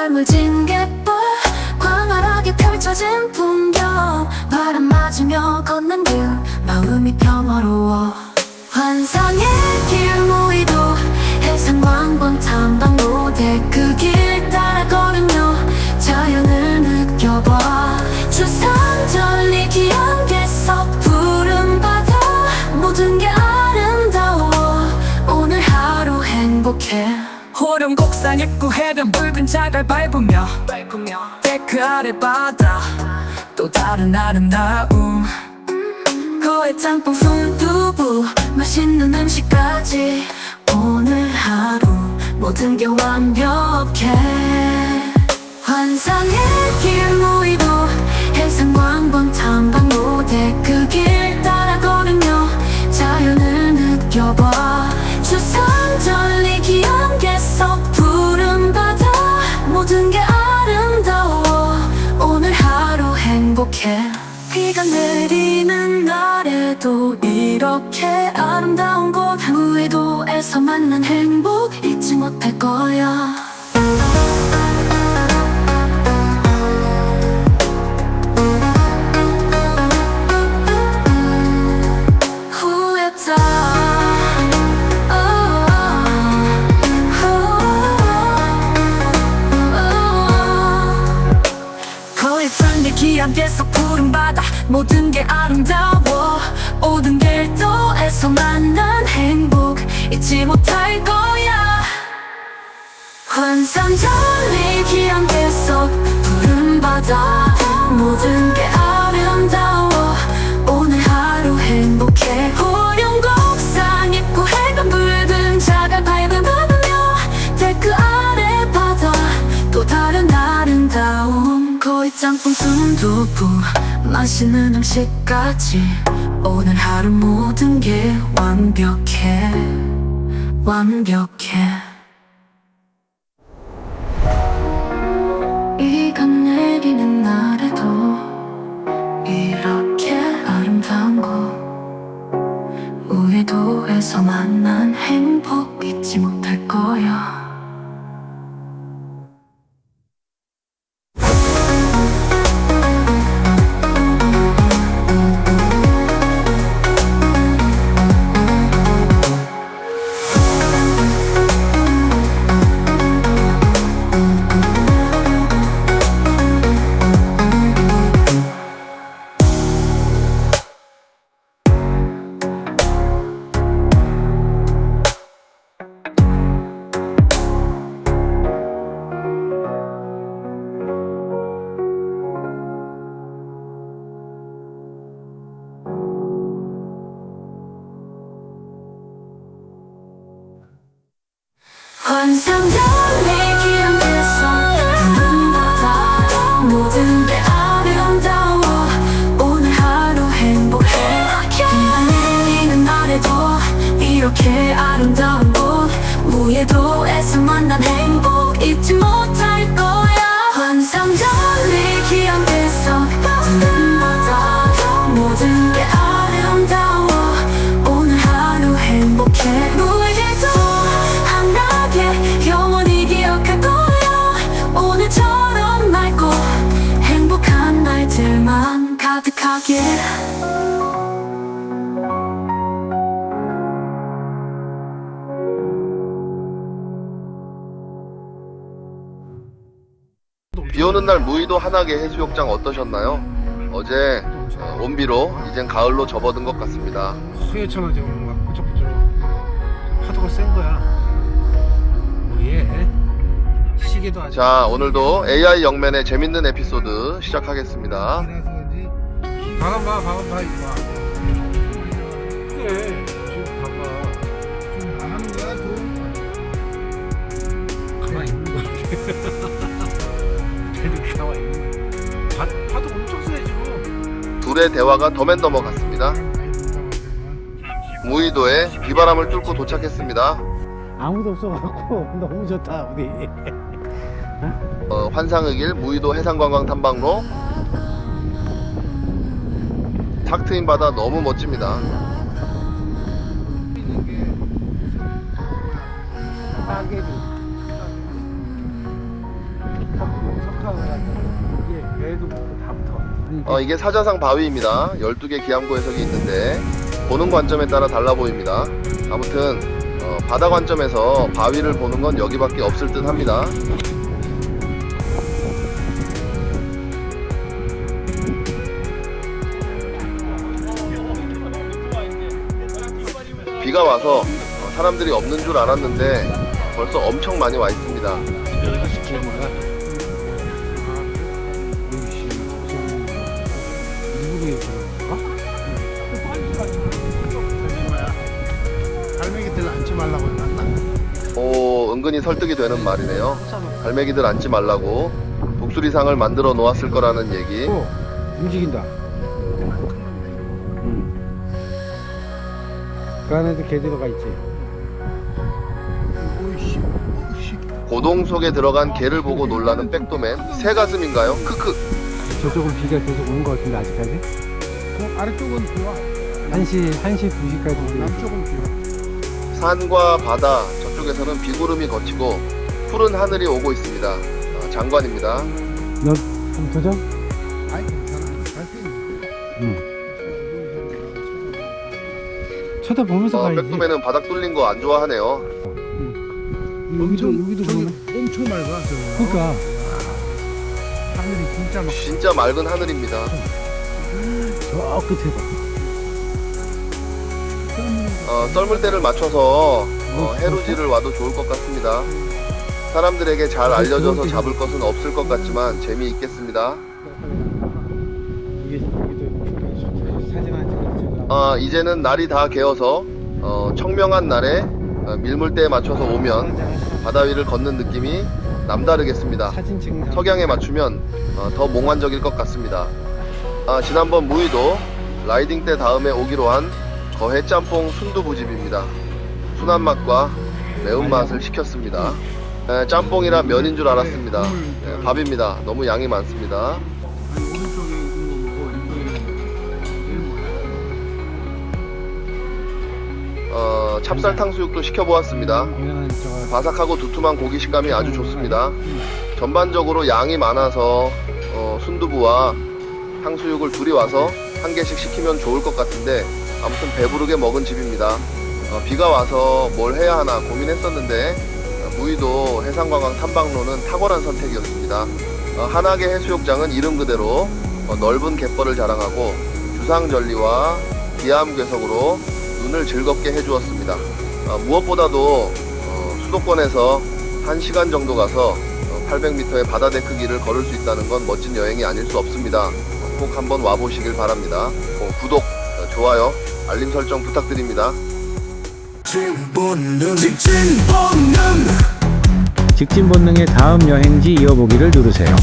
썰물 징갯불 광활하게 펼쳐진 풍경. 바람 맞으며 걷는 길 마음이 평화로워. 환상의 길 무의도 해상광광 탐방 자갈 밟으며 데크 아래 바다. 또 다른 아름다움. 거의 짬뽕 순두부 맛있는 음식까지. 오늘 하루 모든 게 완벽해. 환상의 길 무의도 해상광광 탐방 무대 그 길 따라 걸으며 자연을 느껴봐. 주상 이렇게 아름다운 곳 무의도에서 만난 행복 잊지 못할 거야. 거의 푸른 바다 모든 게 아름다워 모든 길도에서 만난 행복. 잊지 못할 거야. 환상절리 기한 계속 푸른 바다 모든 게 아름다워. 오늘 하루 행복해. 호령곡산 입구 해변 붉은 자갈 밟은 바다며 데크 아래 바다. 또 다른 아름다움. 거의 짬뽕 순두부. 맛있는 음식까지 오늘 하루 모든 게 완벽해. 완벽해. 비가 내리는 날에도 이렇게 아름다운 곳 우회도에서 만난 행복 잊지 못할 거야 환상절리 기억에서 푸른 바다 모든 게 아름다워. 오늘 하루 행복해. 비가 내리는 날에도 이렇게 아름다운 곳. 무예도에서 만난 행복 잊지 못할 거야. 환상절리 기억에서 비 오는 날 무의도 한하계 해수욕장 어떠셨나요? 어제 어, 온비로 이젠 가을로 접어든 것 같습니다. 허옇잖아 지금 막 부쩍부쩍 파도가 센 거야. 뭐예 시계도 아직 자, 오늘도 AI 영면의 재밌는 에피소드 시작하겠습니다. 방금 봐 방금 봐 이거. 봐 그래 지금 봐봐. 지금 나가는 거야 돈 가만히 있는 거야 걔도 가만히 있는 거야 파, 파도 엄청 세 지금 둘의 대화가 더맨더머 같습니다. 무의도에 비바람을 뚫고 도착했습니다. 아무도 없어갖고 너무 좋다 우리 어, 환상의 무의도 해상관광 탐방로 탁 트인 바다 너무 멋집니다. 따개비. 가지고 이게 다 붙어. 어, 이게 사자상 바위입니다. 12개 기암고 해석이 있는데 보는 관점에 따라 달라 보입니다. 아무튼 어, 바다 관점에서 바위를 보는 건 여기밖에 없을 듯 합니다. 비가 와서 어, 사람들이 없는 줄 알았는데 벌써 엄청 많이 와 있습니다. 말라고 해놨나? 오, 은근히 설득이 되는 말이네요. 갈매기들 앉지 말라고 독수리상을 만들어 놓았을 거라는 얘기. 어, 움직인다. 응. 그 안에도 개 들어가 있지. 고동 속에 들어간 개를 보고 놀라는 백도맨. 새 가슴인가요? 크크. 저쪽은 비가 계속 오는 것 같은데 아직까지? 그 아래쪽은 비와 1시, 1시, 2시까지. 남쪽은 비와 산과 바다 저쪽에서는 비구름이 걷히고 푸른 하늘이 오고 있습니다. 아, 장관입니다. 너, 좀 도전? 아이 괜찮아 갈수 있는 응. 쳐다보면서 어, 가야지. 백도맨은 바닥 뚫린 거 안 좋아하네요. 여기도, 여기도 저기 보면. 엄청 맑아 저 그러니까. 하늘이 진짜 막 진짜 맑은 하늘입니다. 저 끝에 봐. 어, 썰물 때를 맞춰서 어, 해루지를 와도 좋을 것 같습니다. 사람들에게 잘 알려져서 잡을 것은 없을 것 같지만 재미있겠습니다. 어, 이제는 날이 다 개어서 어, 청명한 날에 어, 밀물대에 맞춰서 오면 바다 위를 걷는 느낌이 남다르겠습니다. 석양에 맞추면 어, 더 몽환적일 것 같습니다. 아, 지난번 무의도 라이딩 때 다음에 오기로 한 거해 짬뽕 순두부집입니다. 순한 맛과 매운맛을 시켰습니다. 에, 짬뽕이라 면인 줄 알았습니다. 에, 밥입니다. 너무 양이 많습니다. 어, 찹쌀 탕수육도 시켜보았습니다. 바삭하고 두툼한 고기 식감이 아주 좋습니다. 전반적으로 양이 많아서 어, 순두부와 탕수육을 둘이 와서 한 개씩 시키면 좋을 것 같은데 아무튼 배부르게 먹은 집입니다. 어, 비가 와서 뭘 해야 하나 고민했었는데 어, 무의도 해상관광 탐방로는 탁월한 선택이었습니다. 어, 한하계 해수욕장은 이름 그대로 어, 넓은 갯벌을 자랑하고 주상절리와 기암괴석으로 눈을 즐겁게 해주었습니다. 어, 무엇보다도 어, 수도권에서 1시간 정도 가서 800m의 바다 데크길을 걸을 수 있다는 건 멋진 여행이 아닐 수 없습니다. 어, 꼭 한번 와보시길 바랍니다. 어, 구독, 어, 좋아요, 알림 설정 부탁드립니다. 직진 본능의 다음 여행지 이어보기를 누르세요.